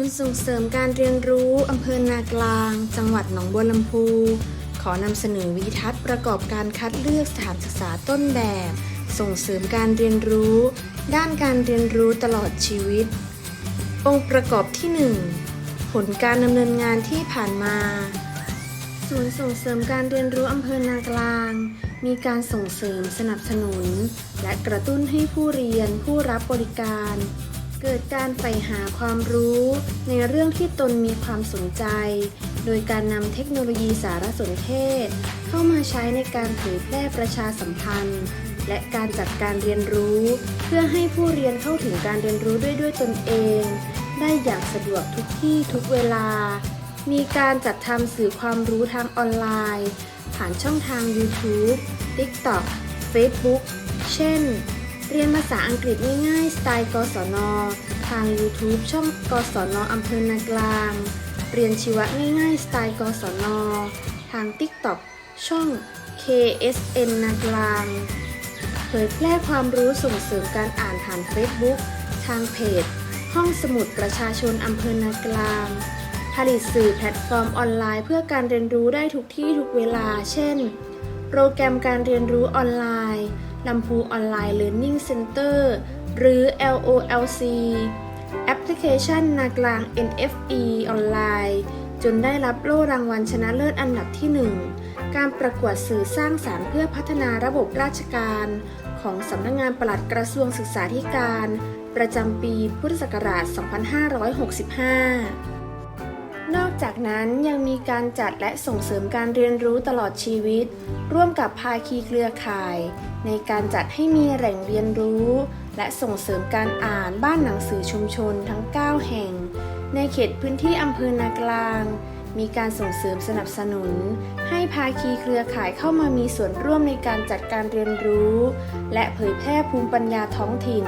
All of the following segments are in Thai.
ศูนย์ส่งเสริมการเรียนรู้อำเภอนากลาง จังหวัดหนองบัวลำพู ขอนำเสนอวิดีทัศน์ประกอบการคัดเลือกสถานศึกษาต้นแบบ ส่งเสริมการเรียนรู้ ด้านการเรียนรู้ตลอดชีวิต องค์ประกอบที่ 1 ผลการดำเนินงานที่ผ่านมา ศูนย์ส่งเสริมการเรียนรู้อำเภอนากลาง มีการส่งเสริมสนับสนุน และกระตุ้นให้ผู้เรียนผู้รับบริการ เกิดการใฝ่หาความรู้ในเรื่องที่ตนมีความสนใจ โดยการนำเทคโนโลยีสารสนเทศ เข้ามาใช้ในการเผยแพร่ประชาสัมพันธ์ และการจัดการเรียนรู้ เพื่อให้ผู้เรียนเข้าถึงการเรียนรู้ด้วยด้วยตนเอง ได้อย่างสะดวกทุกที่ทุกเวลา มีการจัดทำสื่อความรู้ทางออนไลน์ ผ่านช่องทาง YouTube, TikTok, Facebook เช่น เรียนภาษาอังกฤษง่ายๆ สไตล์กศน ทาง YouTube ช่องกศนอำเภอนากลาง เรียนชีวะง่ายๆ สไตล์กศน ทาง TikTok ช่อง KSN นากลาง เผยแพร่ความรู้ส่งเสริมการอ่านผ่าน Facebook ทางเพจ ห้องสมุดประชาชนอำเภอนากลาง ผลิตสื่อแพลตฟอร์มออนไลน์ เพื่อการเรียนรู้ได้ทุกที่ทุกเวลา เช่น โปรแกรมการเรียนรู้ออนไลน์ ลำพูออนไลน์ Learning Center หรือ LOLC แอปพลิเคชันนากลาง NFE ออนไลน์ จนได้รับโล่รางวัลชนะเลิศอันดับที่ 1 การประกวดสื่อสร้างสารรค์เพื่อพัฒนาระบบราชการ ของสำนักงงานปลัดกระทรวงศึกษาธิการ ประจำปีพุทธศักราช 2565 นอกจากนั้นยังมีการจัดและส่งเสริมการเรียนรู้ตลอดชีวิต ร่วมกับภาคีเครือข่าย ในการจัดให้มีแหล่งเรียนรู้ และส่งเสริมการอ่านบ้านหนังสือชุมชนทั้ง 9 แห่ง ในเขตพื้นที่อำเภอนากลาง มีการส่งเสริมสนับสนุน ให้ภาคีเครือข่ายเข้ามามีส่วนร่วมในการจัดการเรียนรู้ และเผยแพร่ภูมิปัญญาท้องถิ่น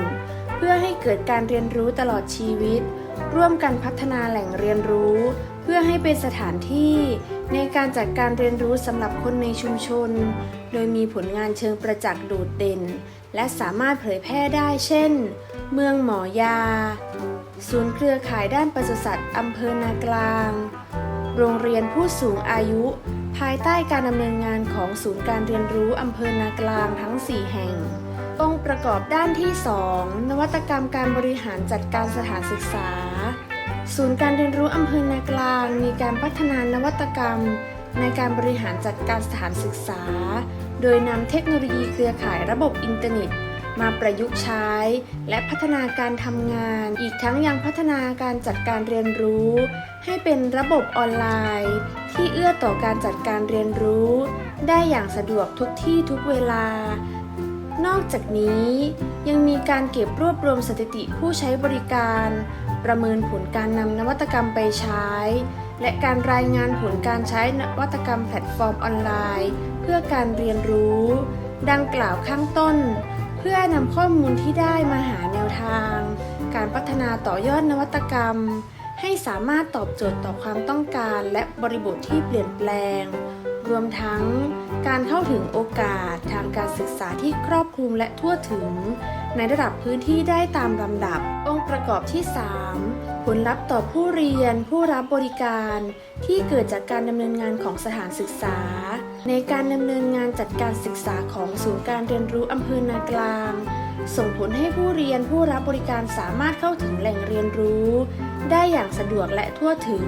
เพื่อให้เกิดการเรียนรู้ตลอดชีวิต ร่วมกันพัฒนาแหล่งเรียนรู้ เพื่อให้เป็นสถานที่ ในการจัดการเรียนรู้สำหรับคนในชุมชน โดยมีผลงานเชิงประจักษ์โดดเด่น และสามารถเผยแพร่ได้เช่น เมืองหมอยา ศูนย์เครือข่ายด้านปศุสัตว์อำเภอนากลาง โรงเรียนผู้สูงอายุ ภายใต้การดำเนินงานของศูนย์การเรียนรู้อำเภอนากลางทั้ง 4 แห่ง องค์ประกอบด้านที่ 2 นวัตกรรมการบริหารจัดการสถานศึกษา ศูนย์การเรียนรู้อำเภอนากลาง มีการพัฒนานวัตกรรม ในการบริหารจัดการสถานศึกษา โดยนำเทคโนโลยีเครือข่ายระบบอินเทอร์เน็ต มาประยุกต์ใช้ และพัฒนาการทำงาน อีกทั้งยังพัฒนาการจัดการเรียนรู้ ให้เป็นระบบออนไลน์ ที่เอื้อต่อการจัดการเรียนรู้ ได้อย่างสะดวกทุกที่ทุกเวลา นอกจากนี้ยังมีการเก็บรวบรวมสถิติผู้ใช้บริการ ประเมินผลการนำนวัตกรรมไปใช้ และการรายงานผลการใช้นวัตกรรมแพลตฟอร์มออนไลน์ เพื่อการเรียนรู้ ดังกล่าวข้างต้น เพื่อนำข้อมูลที่ได้มาหาแนวทาง การพัฒนาต่อยอดนวัตกรรม ให้สามารถตอบโจทย์ต่อความต้องการและบริบทที่เปลี่ยนแปลง รวมทั้งการเข้าถึงโอกาสทางการศึกษาที่ครอบคลุมและทั่วถึง ในระดับพื้นที่ได้ตามลำดับ องค์ประกอบที่ 3 ผลลัพธ์ต่อผู้เรียนผู้รับบริการ ที่เกิดจากการดำเนินงานของสถานศึกษา ในการดำเนินงานจัดการศึกษาของศูนย์การเรียนรู้อำเภอนากลาง ส่งผลให้ผู้เรียนผู้รับบริการสามารถเข้าถึงแหล่งเรียนรู้ ได้อย่างสะดวกและทั่วถึง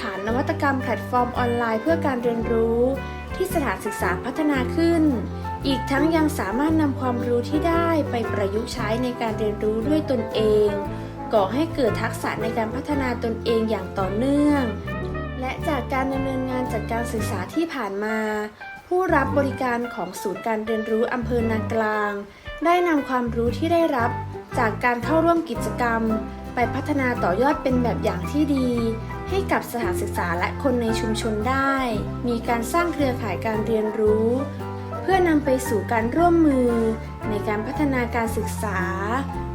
ผ่านนวัตกรรมแพลตฟอร์มออนไลน์เพื่อการเรียนรู้ ที่สถานศึกษาพัฒนาขึ้น อีกทั้งยังสามารถนำความรู้ที่ได้ไปประยุกต์ใช้ในการเรียนรู้ด้วยตนเอง ก่อให้เกิดทักษะในการพัฒนาตนเองอย่างต่อเนื่อง และจากการดำเนินงานจัดการศึกษาที่ผ่านมา ผู้รับบริการของศูนย์การเรียนรู้อำเภอนากลาง ได้นำความรู้ที่ได้รับจากการเข้าร่วมกิจกรรม ไปพัฒนาต่อยอดเป็นแบบอย่างที่ดี ให้กับสถานศึกษาและคนในชุมชนได้ มีการสร้างเครือข่ายการเรียนรู้ เพื่อนำไปสู่การร่วมมือ ในการพัฒนาการศึกษา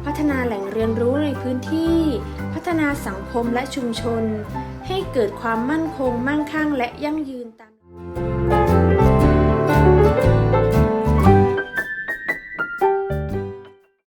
พัฒนาแหล่งเรียนรู้ในพื้นที่ พัฒนาสังคมและชุมชน ให้เกิดความมั่นคง มั่งคั่งและยั่งยืน